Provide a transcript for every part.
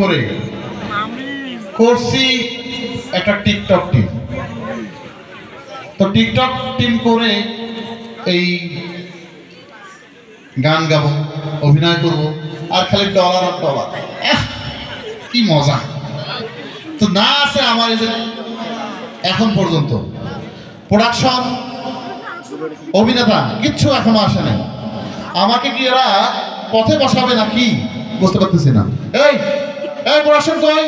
করে করছি একটা টিকটক টিম। তো টিকটক টিম করে এই গান গাবো, অভিনয় করব, আর খালি ডলার আর ডলার কি মজা। তো না আছে আমার এই যে এখন পর্যন্ত। প্রোডাকশন অভিনেতা, কিচ্ছু এখনও আসে নাই। আমাকে কি এরা পথে বসাবে না কি বুঝতে পারতেছি না। এই এই কই?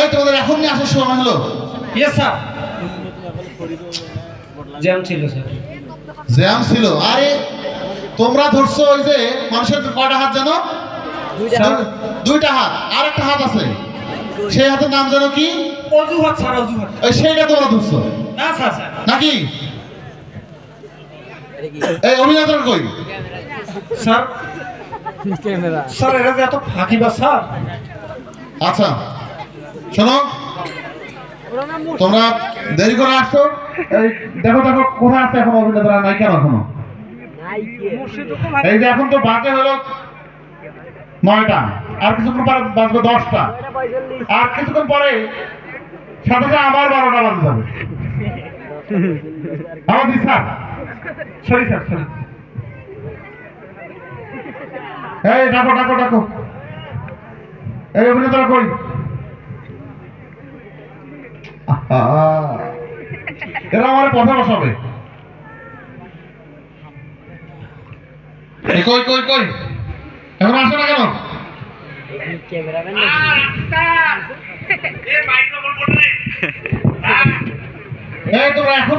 এই তোমাদের এখন নিয়ে আসার সময় হলো। ইয়েস স্যার জ্যাম ছিল স্যার জ্যাম ছিল। আরে তোমরা ধরছো ওই যে মানুষের কয়টা হাত জানো? দুইটা হাত। আর একটা হাত। আছে। সেই হাতের নাম জানো কি? অজুহাত স্যার অজুহাত। সেইটা তোমরা ধরছো। না স্যার নাকি? এই অভিনেতার কই? স্যার? স্যার এটা যে এত ফাঁকিবা স্যার? আচ্ছা শোনো। তোমরা দেরি করে আসছো? দেখো দেখো কোথায় আছে এখন অভিনেতারা নাই কেন এখনও? এই যে এখন তো বাজে হলো নয়টা আর কিছুক্ষণ পরে বাজবে দশটা। আর কিছুক্ষণ পরে সাথে সাথে আবার বারোটা বাজে যাবে। আমার স্যার। সরি স্যার সরি এই ডাকো ডাকো ডাকো। এই অভিনেতারা কই? এরা আমার কথা বসাবে। কই কই কই? এখন আসে না কেন? এই তোমরা এখন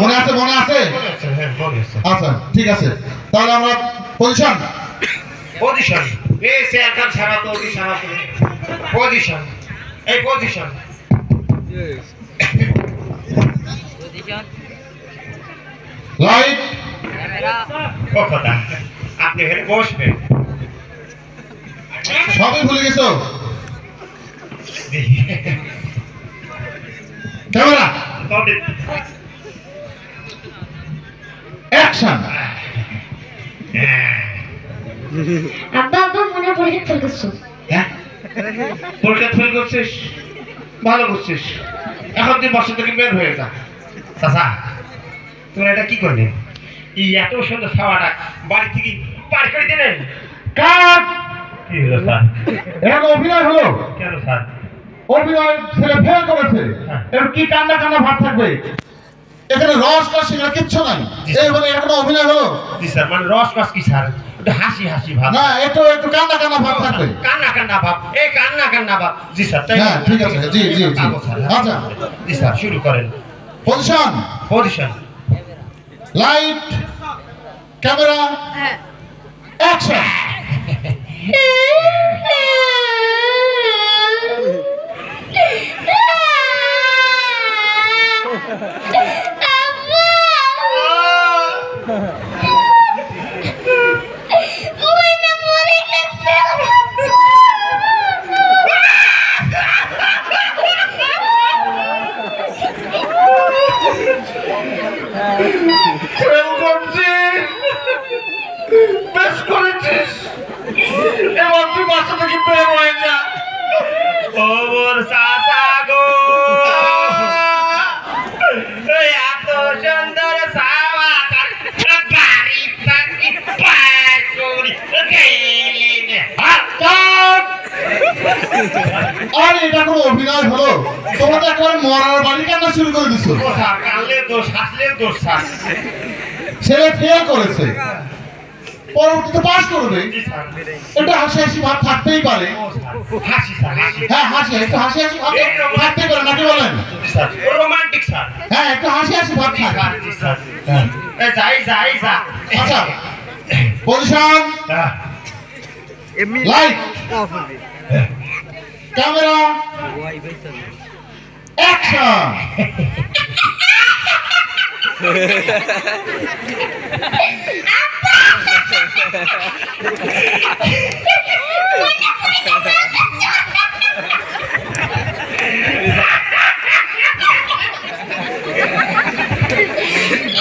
মনে আছে মনে আছে। আচ্ছা ঠিক আছে। তাহলে আমরা পজিশন পজিশন এই সারা তো সারা পজিশন এই পজিশন লাইট আপনি এখানে বসবেন। সবই ভুলে গেছো? ক্যামেরা অ্যাকশন হ্যাঁ আব্বা আব্বা মনে পড়ে ফেল করছ। হ্যাঁ? পরীক্ষা ফেল করছিস ভালো করছিস। এখন তুই বাসা থেকে বের হয়ে যা। চাচা তোর এটা কি করলি? এই এত সুন্দর খাওয়াটা বাড়ি থেকে পার করে দিলেন। কাট কি হলো স্যার? এখানে অভিনয় হলো। কেন স্যার? অভিনয় ছেলে ফেল করেছে। হ্যাঁ। এর কি কান্না কান্না ভাব থাকবে? এখানে রস রস এখানে কিচ্ছু নাই? এই মানে এখন অভিনয় হলো? জি স্যার মানে রস রস কি স্যার? একটু হাসি হাসি ভাব। না একটু একটু কান্না কান্না ভাব থাকবে। কান্না কান্না ভাব। এই কান্না কান্না ভাব। জি স্যার তাই হ্যাঁ, ঠিক আছে, জি, জি, জি। আচ্ছা। জি স্যার শুরু করেন। Position position light camera action প্রেম করছিস বেশ করেছিস এবার তুই বাসা থেকে বের হয়ে যা ও মোর চাচা গো এই এত সুন্দর সাওয়া তার বাড়ি থাকি পার করি গেলে আর এটা কোনো অভিনয় হলো? তোমরা তো একেবারে মরার বাড়ি কান্না শুরু করে দোষ হাসলে দোষ ছেলে ফেল করেছে। পরবর্তীতে পাস করবে। একটু হাসি হাসি ভাব থাকতেই পারে। হ্যাঁ হাসি একটু হাসি হাসি ভাব থাকতেই পারে নাকি বলেন? রোমান্টিক স্যার হ্যাঁ একটু হাসি হাসি ভাব থাকে যাই যাই যা। আচ্ছা পজিশন হ্যাঁ। লাইট ক্যামেরা অ্যাকশন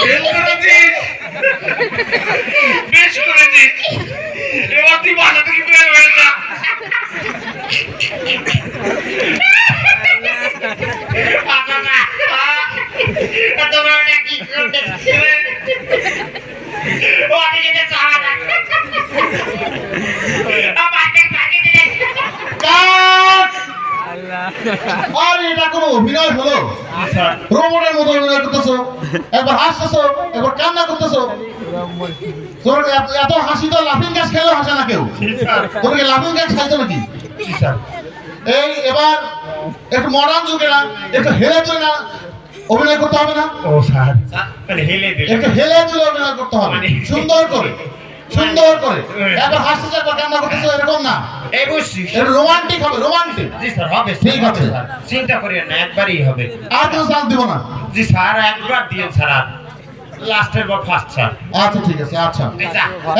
বেশ করেছিস বেশ করেছিস এবার তুই বাসা থেকে বের হয়ে যা বাবা না, আহ, এত বড় একটা কি করতে ও দিকে যে চাওয়া না আমার পাখি দিলে আর এটা কোনো অভিনয় হলো? রোবটের মতো অভিনয় করতেছো? একবার হাসতেছো? একবার কান্না করতেছো? এত- এত হাসি তো লাফিং গ্যাস খেলেও হাসে না কেউ। তোর কি লাফিং গ্যাস খাইছো নাকি? এই এবার একটু মডার্ন যুগে না একটু চলে না অভিনয় করতে হবে না? ও স্যার। মানে হেলে দিলে একটু হেলে চলে অভিনয় করতে হবে। মানে- সুন্দর করে। সুন্দর করে। একবার হাসতেছো একবার কান্না করতেছো এরকম না। এই একটু রোমান্টিক হবে রোমান্টিক জি স্যার হবে ঠিক আছে। স্যার। চিন্তা করিয়েন না একবারই হবে। আর কোনো চান্স দিব না? জি স্যার একবার দিয়েন স্যার আর লাস্টের বার ফার্স্ট স্যার। আচ্ছা ঠিক আছে আচ্ছা।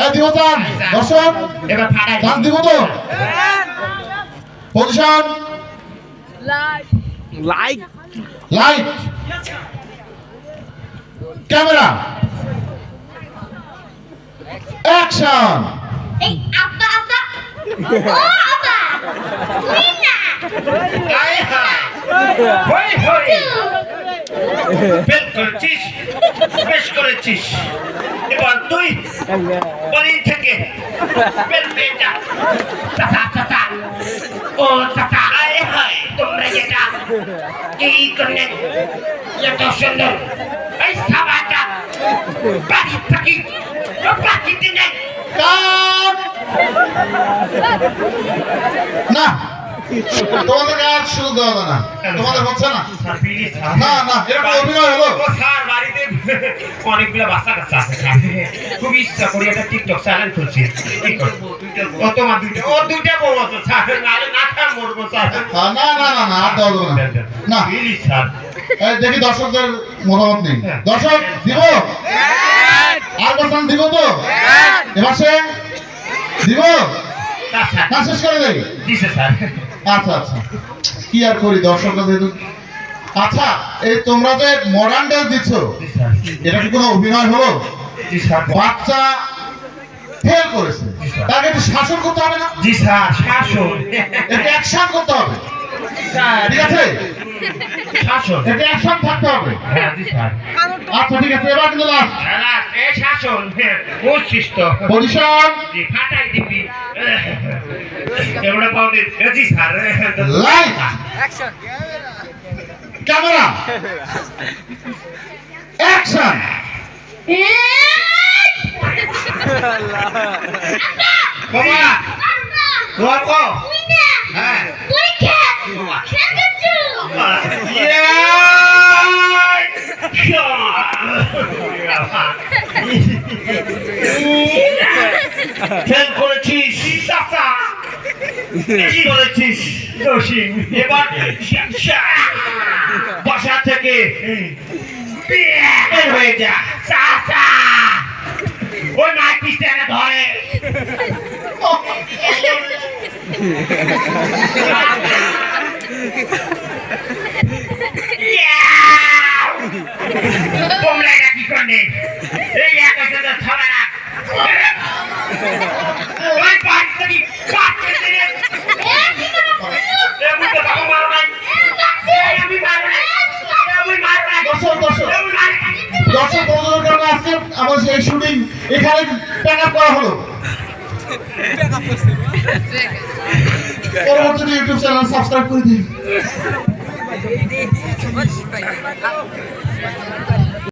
এই দিব চান দর্শক এবার ফাটাই চান্স দিব তো? Position like light camera. Action এই আব্বা আব্বা। ও আব্বা। তুই না। আয় হায়। হই হই। বেশ করেছিস বেশ করেছিস। এবার তুই বাড়ি থেকে বের হয়ে যা। চাচা চাচা ও চাচা আয় হায় তোমরা যেটা এই করলে এত সুন্দর এই সাবাটা বাড়ি থাকি নেই কাট না তোমাদের কাজ শুরু দেওয়া না। তোমাদের হচ্ছে না? না না এরকম অভিনয় হলো। স্যার বাড়িতে অনেকগুলো বাচ্চা কাচ্চা আছে খুব ইচ্ছা করি একটা টিকটক চ্যানেল খুলছি। ও তোমার দুইটা ও দুইটা বউ আছে স্যার। নাহলে না খা মরবো স্যার। না না না না আর দেওয়া না। না। Please sir. এই দেখি দর্শকদের মতামত নেই। দর্শক দিব? আর বসান দিব তো? এবার সে দিব? শেষ করে স্যার আচ্ছা আচ্ছা। কি আর করি দর্শকরা যেহেতু? আচ্ছা এই তোমরা যে মডার্ন ডান্স দিচ্ছ এটা কি কোনো অভিনয় হলো? বাচ্চা ফেল করেছে। তাকে একটু শাসন করতে হবে না? জি স্যার শাসন। একটু অ্যাকশন করতে হবে। স্যার। ঠিক আছে? শাসন। একটু অ্যাকশন থাকতে হবে। হ্যাঁ জি স্যার। আচ্ছা ঠিক আছে এবার কিন্তু লাস্ট লাস্ট এ শাসন হ্যাঁ বুঝছিস জি ফাটাই দিবি। এবারে পাও জি স্যার। Light camera. অ্যাকশন বাবা তোমার কো। করেছিস দোষী এবার বাসা থেকে বের হয়ে যা। চাচা ওই মাইক পিস্টারে ধরে। কি পাঁচ কারণে সেই শুটিং এখানে প্যাক করা হলো পরবর্তীতে ইউটিউব চ্যানেল সাবস্ক্রাইব করে দিন